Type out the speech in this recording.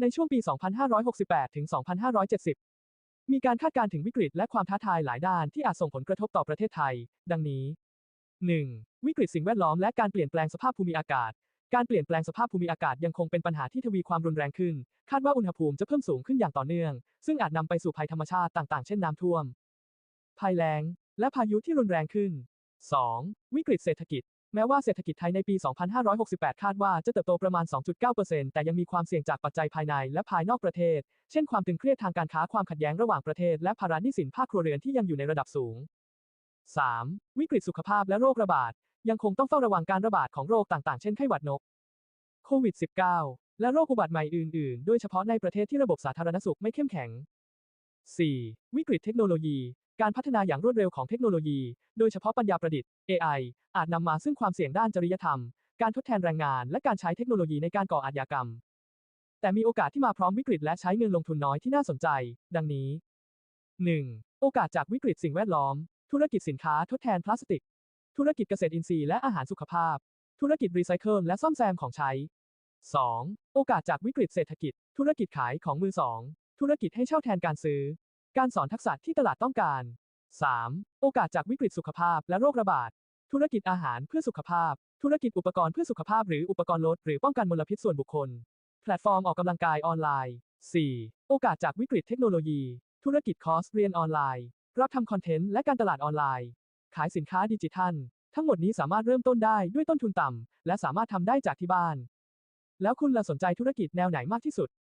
ในช่วงปี 2568 ถึง 2570 มีการคาดการณ์ถึงวิกฤตและความท้าทายหลายด้านที่อาจส่งผลกระทบต่อประเทศไทย ดังนี้ 1. วิกฤตสิ่งแวดล้อมและการเปลี่ยนแปลงสภาพภูมิอากาศ การเปลี่ยนแปลงสภาพภูมิอากาศยังคงเป็นปัญหาที่ทวีความรุนแรงขึ้น คาดว่าอุณหภูมิจะเพิ่มสูงขึ้นอย่างต่อเนื่อง ซึ่งอาจนำไปสู่ภัยธรรมชาติต่าง ๆ เช่นน้ำท่วม ภัยแล้ง และพายุที่รุนแรงขึ้น 2. วิกฤตเศรษฐกิจ แม้ว่าเศรษฐกิจไทยในปี 2568 คาดว่าจะเติบโตประมาณ 2.9%แต่ยังมีความเสี่ยงจากปัจจัยภายในและภายนอกประเทศ เช่นความตึงเครียดทางการค้าความขัดแย้งระหว่างประเทศและภาระหนี้สินภาคครัวเรือนที่ยังอยู่ในระดับสูง 3. วิกฤตสุขภาพและโรคระบาด ยังคงต้องเฝ้าระวังการระบาดของโรคต่างๆ เช่นไข้หวัดนก โควิด -19 และโรคอุบัติใหม่อื่น ๆ โดยเฉพาะในประเทศที่ระบบสาธารณสุขไม่เข้มแข็ง 4. วิกฤตเทคโนโลยี การพัฒนาอย่างรวดเร็วของเทคโนโลยี โดยเฉพาะปัญญาประดิษฐ์ AI อาจนำมาซึ่งความเสี่ยงด้านจริยธรรม การทดแทนแรงงาน และการใช้เทคโนโลยีในการก่ออาชญากรรม แต่มีโอกาสที่มาพร้อมวิกฤตและใช้เงินลงทุนน้อยที่น่าสนใจ ดังนี้ 1. โอกาสจากวิกฤตสิ่งแวดล้อม ธุรกิจสินค้าทดแทนพลาสติก ธุรกิจเกษตรอินทรีย์และอาหารสุขภาพ ธุรกิจรีไซเคิลและซ่อมแซมของใช้ 2. โอกาสจากวิกฤตเศรษฐกิจ ธุรกิจขายของมือสอง ธุรกิจให้เช่าแทนการซื้อ การสอนทักษะที่ตลาดต้องการ 3. โอกาสจากวิกฤตสุขภาพและโรคระบาด ธุรกิจอาหารเพื่อสุขภาพ ธุรกิจอุปกรณ์เพื่อสุขภาพหรืออุปกรณ์ลดหรือป้องกันมลพิษส่วนบุคคล แพลตฟอร์มออกกำลังกายออนไลน์ 4. โอกาสจากวิกฤตเทคโนโลยี ธุรกิจคอร์สเรียนออนไลน์ รับทำคอนเทนต์และการตลาดออนไลน์ ขายสินค้าดิจิทัล ทั้งหมดนี้สามารถเริ่มต้นได้ด้วยต้นทุนต่ำและสามารถทำได้จากที่บ้าน แล้วคุณล่ะสนใจธุรกิจแนวไหนมากที่สุด